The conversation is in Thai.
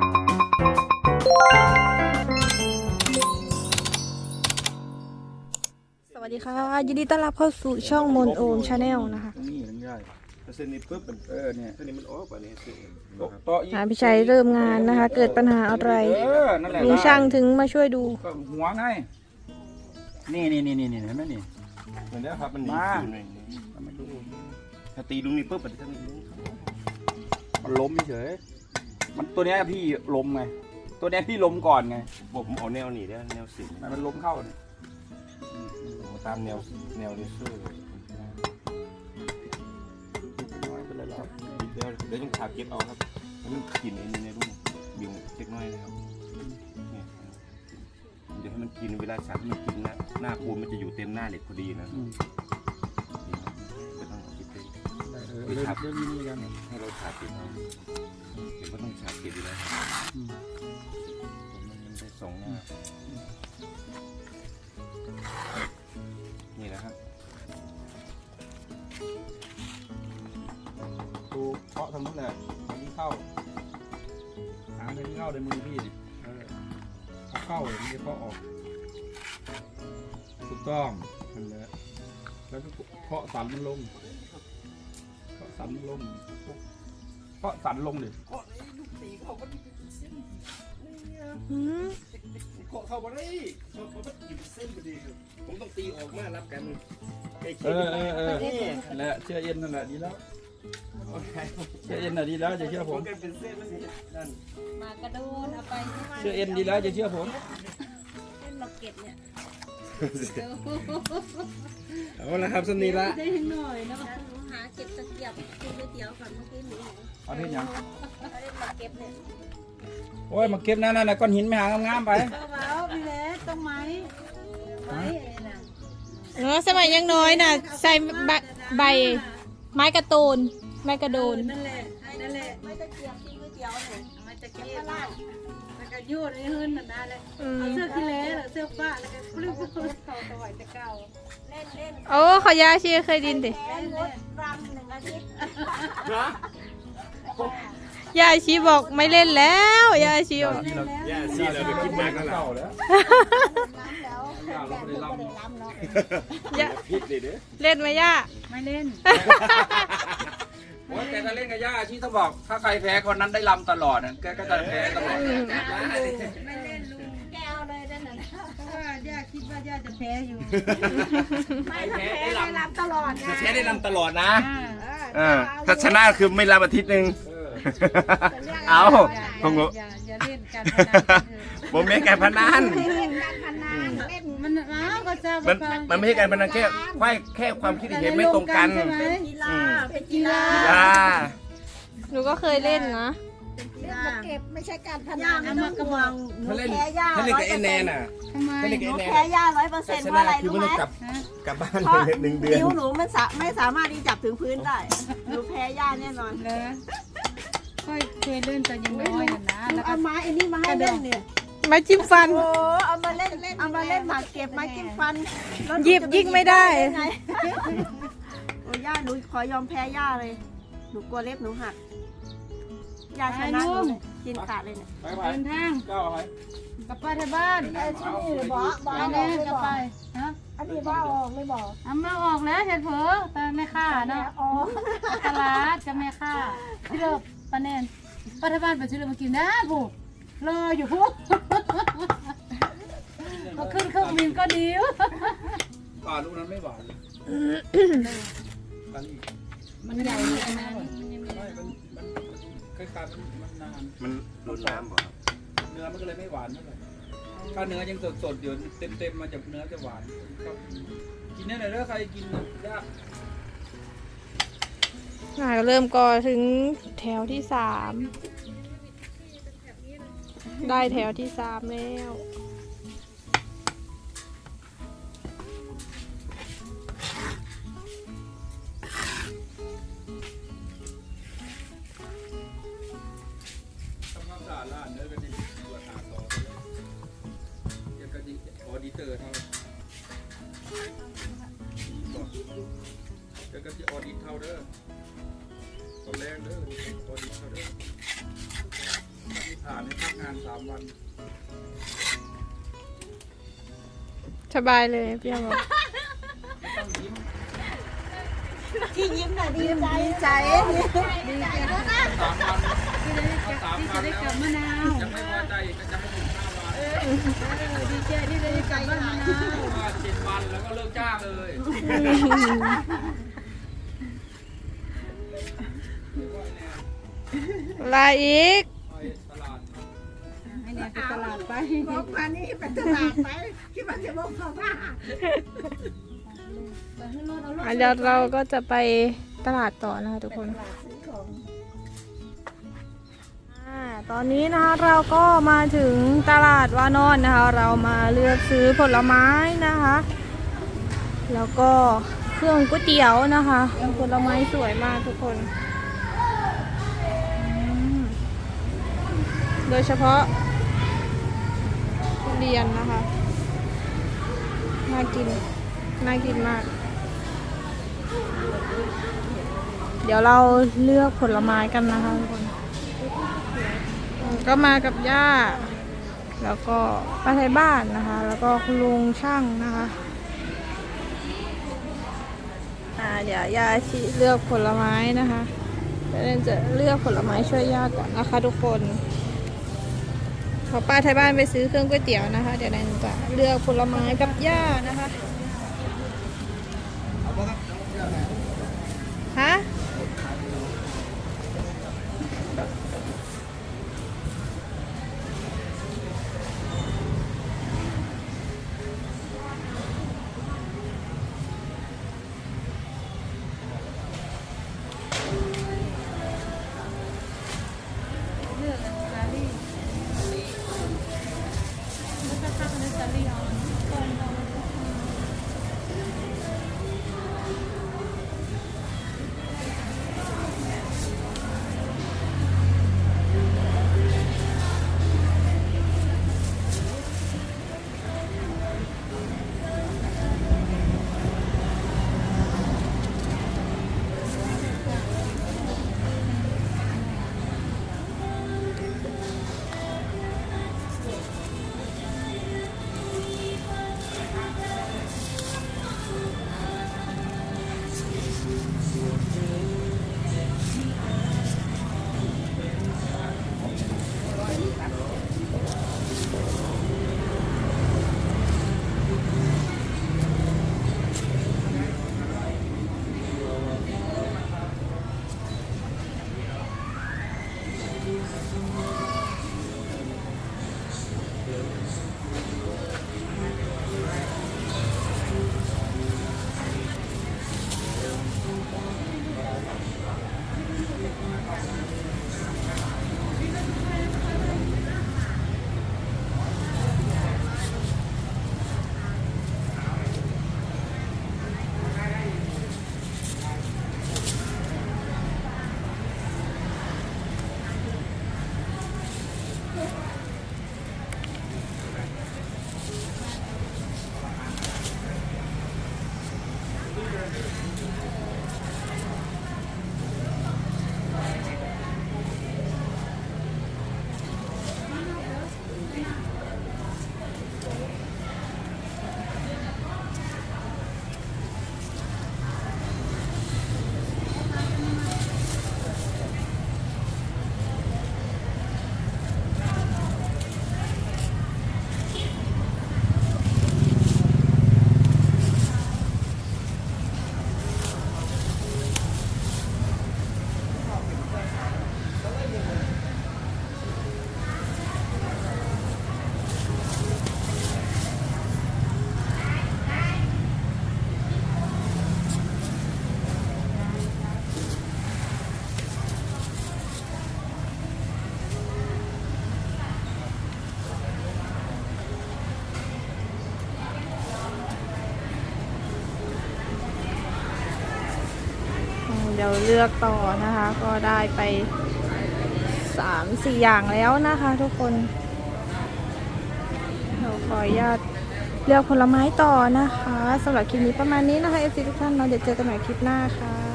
สวัสดีค่ะยินดีต้อนรับเข้าสู่ช่องมนโอมชาแนลนะคะตรงนี้มันง่ายเส้นนี้ปุ๊บมันเออเนี่ยเส้นนี้มันออกป่ะเนี่ยเส้นนี้โต๊ะโต๊ะอีกหาพี่ชัยเริ่มงานนะคะ เกิดปัญหาอะไรเออนั่นแหละลุงช่างถึงมาช่วยดู ก็หัวไงนี่นี่นี่นี่นี่เห็นไหมนี่เหมือนแล้วครับมันหนีมาคืนเลยเอามาดูถ้าตีลุงนี่ปุ๊บมันจะทำนี้ลุงมันล้มเฉย มันตัวเนี้ยพี่ล้มไง ตัวเนี้ยพี่ล้มก่อนไงบอกผมเอาแนวหนีได้แนวสิงมันมันล้มเข้าเนี่ยตามแนวแนวเลเซอร์น้อยไปเลยแล้วเดี๋ยวเดี๋ยวต้องขาเก็บเอาครับให้มันกินไอ้นี่ในรุ่นบิ่งเล็กน้อยนะครับเนี่ยเดี๋ยวให้มันกินเวลาสัตว์มันกินนะหน้าปูนมันจะอยู่เต็มหน้าเหล็กพอดีนะ อืม เออเรื่องเรื่องนี้กันให้เราฉาบเก็บเอาเห็นว่าต้องฉาบเก็บอยู่แล้วอืมมันได้สองหน้านี่นะครับดูเคาะทางนู้นแหละทางนี้เข้าหางทางนี้เข้าในมือพี่นี่เออเอาเข้าเลยไม่ได้เคาะออก ถูกต้องนั่นแหละแล้วก็เคาะสันมันลง เคาะสันมันลงเคาะสันลงดิอืมเกาะเข้ามาได้เขาเขาต้องกินเส้นพอดีครับผมต้องตีออกมารับกันใกล้เอเคียงอเออเออนั่นแหละเชื่อเอ็นนั่นแหละดีแล้วเชื่อเอ็นน่ะดีแล้วจะเชื่อผมกันเป็นเส้นมันนั่นมากระโดดเอาไปที่มันเชื่อเอ็นดีแล้วจะเชื่อผมเล่นล็อกเก็ตเนี่ย เอาละครับสนีละได้หน่อยเนาะหนูหาเก็บตะเกียบกินก๋วยเตี๋ยวก่อนเมื่อกี้หนูเอาที่ยังเอาเล่นล็อกเก็ตเนี่ยโอ้ยมาเก็บนั่นน่ะก้อนหินไม่หางามๆไปเอาเบาพี่เล็กต้องไหมไหมน่ะเนาะสมัยยังน้อยน่ะ ใส่ใบใบไม้กระโตนไม้กระโดนนั่นแหละนั่นแหละไม่ตะเกียบกินก๋วยเตี๋ยวเนี่ยมันจะเก็บข้างล่าง แล้วก็ยูดนี่หื้นนั่นนะเลยอืมเอาเสื้อขี้เละหรือเสื้อป้าแล้วก็ปลื้มเขาสวยจะเก่าเล่นเล่นโอ้ขอยาชีเคยดินดิเล่นรำหนึ่งอาทิตย์ยาชีบอกไม่เล่นแล้วยาชีบอกย่าซีเราไปคิดมากแล้วล่ะเก่าแล้วรำแล้วย่าเราไม่ได้รำรำเนาะยาพิษเลยเด้อ เล่นไหมย่าไม่เล่น โอ้ยแต่ถ้าเล่นกับย่าอาชีต้องบอก ถ้าใครแพ้คนนั้นได้ลำตลอดนะแกก็จะแพ้ตลอดไม่เล่นลุงแกเอาเลยนั่นน่ะเพราะว่าย่าคิดว่าย่าจะแพ้อยู่ ไม่ถ้าแพ้ได้รับตลอดไงแพ้ได้ลำตลอดนะอ่าเออถ้าชนะคือไม่ลำอาทิตย์หนึ่งเออเอาอย่าผมอย่าอย่าเล่นการพนันเถอะผมไม่ให้การพนันเล่นการพนันเล่นมัน อ้าวก็จะมันมันไม่ใช่การพนันแค่แค่แค่ความคิดเห็นไม่ตรงกัน ใช่ไหมกีฬาเป็นกีฬาอ่าหนูก็เคยเล่นนะเล่นมาเก็บไม่ใช่การพนันเอามากระวังถ้าเล่นถ้าเล่นกับไอ้แนนอะทำไม ถ้าเล่นกับไอ้แนนแพ้ย่าร้อยเปอร์เซ็นต์เพราะอะไรคือรู้ไม่ไหมต้องกลับกลับบ้านเพราะเลยหนึ่งเดือน นิ้วหนูมันสะไม่สามารถที่จับถึงพื้นได้หนูแพ้ย่าแน่นอน เหรอค่อยเคยเล่นตอนยังน้อยอะนะ แล้วก็เอาไม้ไอ้นี่มาให้เล่นเนี่ย ไม้จิ้มฟัน โอ้เอามาเล่นเอามาเล่นหมากเก็บไม้จิ้มฟันแล้วนูหยิบจะปยิ่งไม่ได้งไงโอ้ย่าหนูขอยอมแพ้ย่าเลย หนูกลัวเล็บหนูหักย่าชนะหนูเลยกินขาดเลยเนี่ยไปไปเดินทางเจ้าเอาไปกลับไปที่บ้านเอาไปแน่กลับไปฮะอันนี้บ้าออกไม่บอกเอามาออกแล้วเห็ดเผลอแต่ไม่ฆ่าเนาะอ๋อตลาดจะไม่ฆ่าที่เลิกปาแนนปัทบ้านไปซื้อมากินนะผู้ รออยู่ผู้พอขึ้นเครื่องบินก็ดีวหวานลูกนั้นไม่หวานเลยบางอีกมันใหญ่เลยนะไม่มันมันคล้ายๆมันมันนานมันรดน้ำบ่ครับเนื้อมันก็เลยไม่หวานเท่าไหร่ถ้าเนื้อยังสดๆอยู่เต็มๆมาจากเนื้อจะหวานครับกินได้เลยถ้าใครกินนะยากอ่าเริ่มก่อถึงแถวที่สาม ได้แถวที่สามแล้ว ทำความสะอาดร้านเนื้อกันดีตรวจหาต่อเดี๋ยวก็ดีออดิเตอร์เท่าบอกเดี๋ยวก็จะออดิตเท่าเด้อตอนแรกเด้อออดิตเท่าเด้อานให้พักงานสามวันสบายเลยพี่บอกที่ยิ้มน่ะดีใจดีใจสามวันถ้าสามวันแล้วยังไม่พอใจอีกก็จะให้ถึงห้าวันดีใจที่ได้กลับบ้านมะนาวถ้าเจ็ดวันแล้วก็เลิกจ้างเลยลาอีก ลาดไปบอกมานี่ไปตลาดไปคิดว่าจะบอกเขาว่าไปให้รถเอารถอะเดี๋ยวเราก็จะไปตลาดต่อนะคะทุกคนซื้อของอ่าตอนนี้นะคะเราก็มาถึงตลาดวานอนนะคะ เรามาเลือกซื้อผลไม้นะคะ แล้วก็เครื่องก๋วยเตี๋ยวนะคะผลไม้สวยมากทุกคนอืมโดยเฉพาะทุ เรียนนะคะ น่ากิน น่ากินมาก เดี๋ยวเราเลือกผลไม้กันนะคะทุกคน ก็มากับย่า แล้วก็ป้าไทยบ้านนะคะ แล้วก็คุณลุงช่างนะคะอ่าเดี๋ยวย่าชีเลือกผลไม้นะคะเดี๋ยวเรนจะเลือกผลไม้ช่วยย่าก่อนนะคะทุกคน พอป้าไทยบ้านไปซื้อเครื่องก๋วยเตี๋ยวนะคะ เดี๋ยวเรนจะเลือกผลไม้กับย่านะคะ ดี๋ยวเลือกต่อนะคะ ก็ได้ไปสามสี่อย่างแล้วนะคะทุกคน เราขออนุญาตเลือกผลไม้ต่อนะคะสำหรับคลิปนี้ประมาณนี้นะคะเอฟซีทุกท่านเราเดี๋ยวเจอกันใหม่คลิปหน้าค่ะ